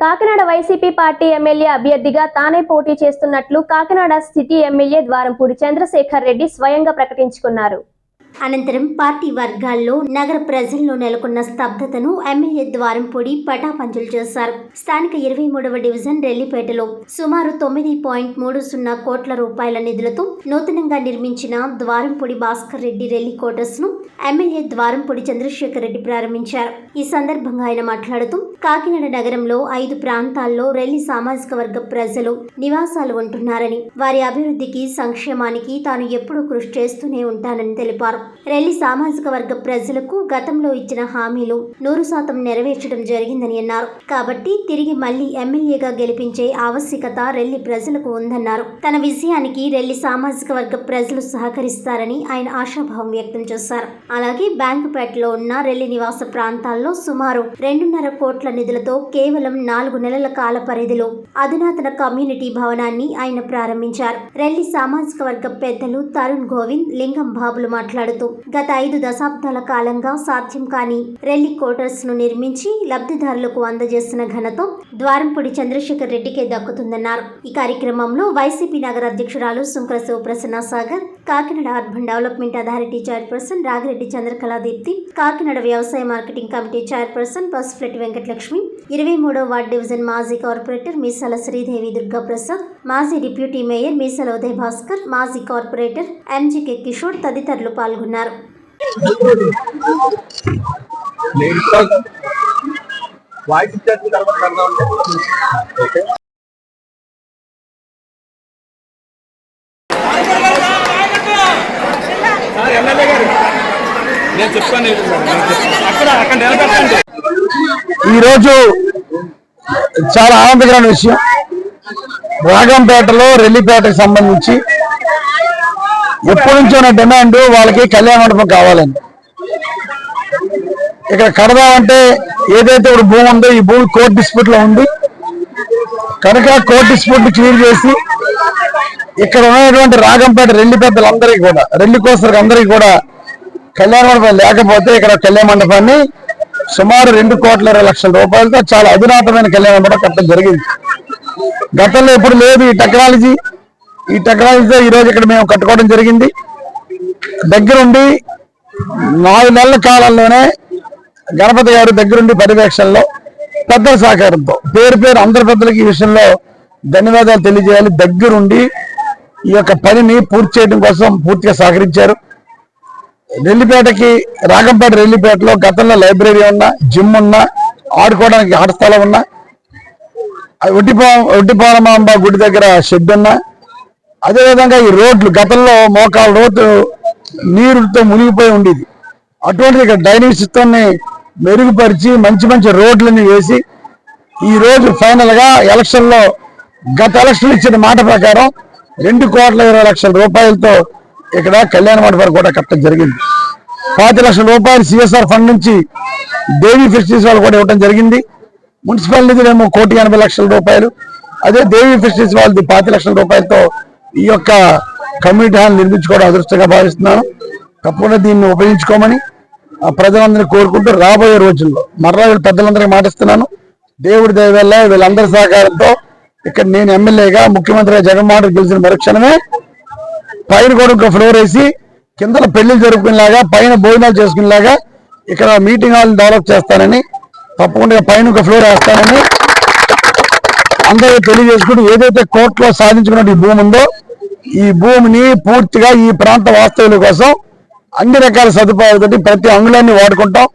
Kakinada YCP party MLA అభ్యర్థిగా తానే పోటీ చేస్తున్నట్లు కాకినాడ సిటీ ఎమ్మెల్యే ద్వారంపూడి చంద్రశేఖర్ రెడ్డి స్వయంగా ప్రకటించుకున్నారు. అనంతరం పార్టీ వర్గాల్లో నగర ప్రజల్లో నెలకొన్న స్తబ్దతను ఎమ్మెల్యే ద్వారంపూడి పటాపంచలు చేశారు. స్థానిక ఇరవై మూడవ డివిజన్ రెల్లిపేటలో సుమారు తొమ్మిది పాయింట్ మూడు సున్నా కోట్ల రూపాయల నిధులతో నూతనంగా నిర్మించిన ద్వారంపూడి భాస్కర్ రెడ్డి రెల్లి క్వార్టర్స్ను ఎమ్మెల్యే ద్వారంపూడి చంద్రశేఖర్ రెడ్డి ప్రారంభించారు. ఈ సందర్భంగా ఆయన మాట్లాడుతూ కాకినాడ నగరంలో ఐదు ప్రాంతాల్లో రెల్లి సామాజిక వర్గ ప్రజలు నివాసాలు ఉంటున్నారని వారి అభివృద్ధికి సంక్షేమానికి తాను ఎప్పుడూ కృషి చేస్తూనే ఉంటానని తెలిపారు. రెల్లి సామాజిక వర్గ ప్రజలకు గతంలో ఇచ్చిన హామీలు నూరు శాతం నెరవేర్చడం జరిగిందని అన్నారు. కాబట్టి తిరిగి మళ్ళీ ఎమ్మెల్యేగా గెలిపించే ఆవశ్యకత రెల్లి ప్రజలకు ఉందన్నారు. తన విజయానికి రెల్లి సామాజిక వర్గ ప్రజలు సహకరిస్తారని ఆయన ఆశాభావం వ్యక్తం చేశారు. అలాగే బ్యాంకుపేటలో ఉన్న రెల్లి నివాస ప్రాంతాల్లో సుమారు రెండున్నర కోట్ల నిధులతో కేవలం నాలుగు నెలల కాల పరిధిలో అధునాతన కమ్యూనిటీ భవనాన్ని ఆయన ప్రారంభించారు. రెల్లి సామాజిక వర్గ పెద్దలు తరుణ్ గోవింద్ లింగం బాబులు మాట్లాడుతూ గత ఐదు దశాబ్దాల కాలంగా సాధ్యం కాని రెల్లి క్వార్టర్స్ను నిర్మించి లబ్ధిదారులకు అందజేస్తున్న ఘనత ద్వారంపూడి చంద్రశేఖర్ రెడ్డికే దక్కుతుందన్నారు. ఈ కార్యక్రమంలో వైసీపీ నగర అధ్యక్షురాలు Sunkara Sivaprasanna Sagar Kakinada urban development authority chairperson Ragireddy Chandrakala Deepti Kakinada వ్యవసాయ marketing committee chairperson Pasupuletti Venkatalakshmi ఇరవై మూడో వార్డ్ డివిజన్ మాజీ కార్పొరేటర్ మీసాల శ్రీదేవి దుర్గాప్రసాద్ మాజీ డిప్యూటీ మేయర్ మీసాల ఉదయ్ భాస్కర్ మాజీ కార్పొరేటర్ ఎంజీకే కిషోర్ తదితరులు పాల్గొన్నారు. వాయిస్ ఇచ్చేసిన తర్వాత కడతా ఉంటే ఓకే సార్ ఎమ్మెల్యే గారు నేను అక్కడ అక్కడ నిలబెట్టండి. ఈరోజు చాలా ఆనందకరమైన విషయం. రాగంపేటలో రెల్లిపేటకు సంబంధించి ఎప్పటి నుంచో నా డిమాండ్ వాళ్ళకి కళ్యాణ మండపం కావాలని. ఇక్కడ కడదామంటే ఏదైతే ఇప్పుడు భూమి ఉందో ఈ భూమి కోర్టు డిస్ప్యూట్లో ఉంది. కనుక కోర్టు డిస్ప్యూట్ క్లియర్ చేసి ఇక్కడ ఉన్నటువంటి రాగంపేట రెల్లి పెద్దలందరికీ కూడా రెల్లి కోసరికి అందరికీ కూడా కళ్యాణ మండపం లేకపోతే ఇక్కడ కళ్యాణ మండపాన్ని సుమారు రెండు కోట్ల ఇరవై లక్షల రూపాయలతో చాలా అధునాతమైన కళ్యాణ మండపం కట్టడం జరిగింది. గతంలో ఎప్పుడు లేదు ఈ టెక్నాలజీ. ఈ టెక్నాలజీతో ఈ రోజు ఇక్కడ మేము కట్టుకోవడం జరిగింది. దగ్గరుండి నాలుగు నెలల కాలంలోనే గణపతి గారి దగ్గరుండి పర్యవేక్షణలో పెద్దల సహకారంతో పేరు పేరు అందరి పెద్దలకి ఈ విషయంలో ధన్యవాదాలు తెలియజేయాలి. దగ్గరుండి ఈ యొక్క పనిని పూర్తి చేయడం కోసం పూర్తిగా సహకరించారు. రెల్లిపేటకి రాగంపేట రెల్లిపేటలో గతంలో లైబ్రరీ ఉన్నా జిమ్ ఉన్నా ఆడుకోవడానికి ఆట స్థలం ఉన్నా ఒడ్డిపో ఒడ్డిపోలమాంబ గుడి దగ్గర షెడ్ ఉన్నా అదేవిధంగా ఈ రోడ్లు గతంలో మోకాలు రోడ్డు నీరుతో మునిగిపోయి ఉండేది. అటువంటిది ఇక్కడ డైనింగ్ సిస్టమ్ని మెరుగుపరిచి మంచి మంచి రోడ్లని వేసి ఈ రోజు ఫైనల్గా ఎలక్షన్లో గత ఎలక్షన్ ఇచ్చిన మాట ప్రకారం రెండు కోట్ల ఇరవై లక్షల రూపాయలతో ఇక్కడ కళ్యాణ మండపాలు కూడా కట్టడం జరిగింది. పాతి లక్షల రూపాయలు సిఎస్ఆర్ ఫండ్ నుంచి దేవి ఫెస్టివల్స్ వాళ్ళు కూడా ఇవ్వడం జరిగింది. మున్సిపల్ నిధులేమో కోటి ఎనభై లక్షల రూపాయలు. అదే దేవి ఫెస్టివల్స్ వాళ్ళది పాతి లక్షల రూపాయలతో ఈ యొక్క కమ్యూనిటీ హాల్ నిర్మించుకోవడం అదృష్టంగా భావిస్తున్నాను. తప్పకుండా దీన్ని ఉపయోగించుకోమని ఆ ప్రజలందరినీ కోరుకుంటూ రాబోయే రోజుల్లో మరలా వీళ్ళు పెద్దలందరికీ మాటిస్తున్నాను దేవుడి దయవల్ల వీళ్ళందరి సహకారంతో ఇక్కడ నేను ఎమ్మెల్యేగా ముఖ్యమంత్రిగా జగన్మోహన్ రెడ్డి గెలిచిన మరుక్షణమే పైన కూడా ఒక ఫ్లోర్ వేసి కింద పెళ్ళిలు జరుపుకునేలాగా పైన భోజనాలు చేసుకునేలాగా ఇక్కడ మీటింగ్ హాల్ డెవలప్ చేస్తానని తప్పకుండా పైన ఒక ఫ్లోర్ వేస్తానని అందరూ తెలియజేసుకుంటూ ఏదైతే కోర్టులో సాధించుకున్న ఈ భూమి ఉందో ఈ భూమిని పూర్తిగా ఈ ప్రాంత వాస్తవుల కోసం అన్ని రకాల సదుపాయాలతోటి ప్రతి అంగుళాన్ని వాడుకుంటాం.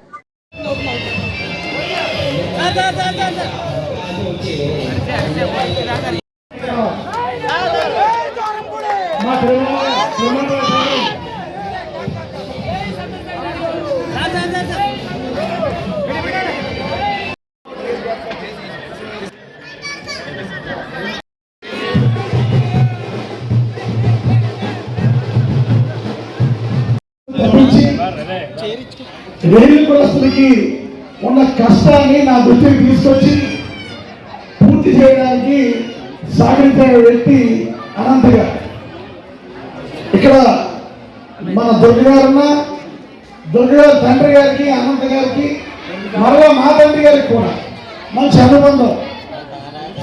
రైలు కులస్తులకి ఉన్న కష్టాన్ని నా దృష్టికి తీసుకొచ్చి పూర్తి చేయడానికి సాగించిన వ్యక్తి అనంత గారు. ఇక్కడ మన దుర్గగారున్న దుర్గగారు తండ్రి గారికి అనంత గారికి మరలా మా తండ్రి గారికి కూడా మంచి అనుబంధం.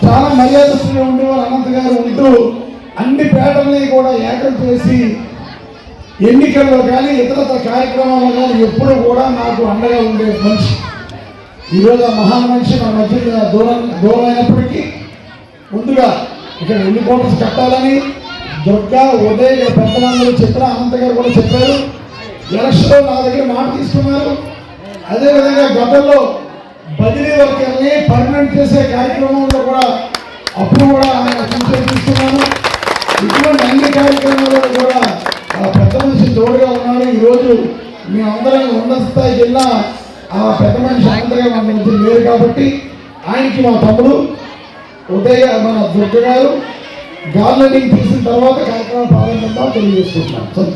చాలా మర్యాదస్తుగా ఉండేవారు అనంత గారు ఉంటూ అన్ని పేటల్ని కూడా ఏకం చేసి ఎన్నికల్లో కానీ ఇతరత్ర కార్యక్రమాల్లో కానీ ఎప్పుడు కూడా నాకు అండగా ఉండే మనిషి. ఈరోజు ఆ మహాన్ మనిషి మన మధ్య దూరం దూరం అయినప్పటికీ ముందుగా ఇక్కడ ఎన్ని కోటర్స్ కట్టాలని దుర్గా ఉదయ్ ఇక్కడ పెద్దలందరూ చెప్పిన అనంత గారు కూడా చెప్పారు. ఎలక్షన్లో నా దగ్గర మాట తీసుకున్నారు. అదేవిధంగా గతంలో బదిలీ వర్కర్ని పర్మనెంట్ చేసే కార్యక్రమంలో కూడా అప్పుడు కూడా ఆయన మేమందరం స్థాయి స్థాయికి ఆ పెద్ద మనిషి అందరిగా మన మధ్య లేరు కాబట్టి ఆయనకి మా తమ్ముడు ఉదయ మన దుర్గ గారు గార్లెనింగ్ తీసిన తర్వాత కార్యక్రమం ప్రారంభిద్దాం తెలియజేసుకుంటున్నాం. సంతోషం.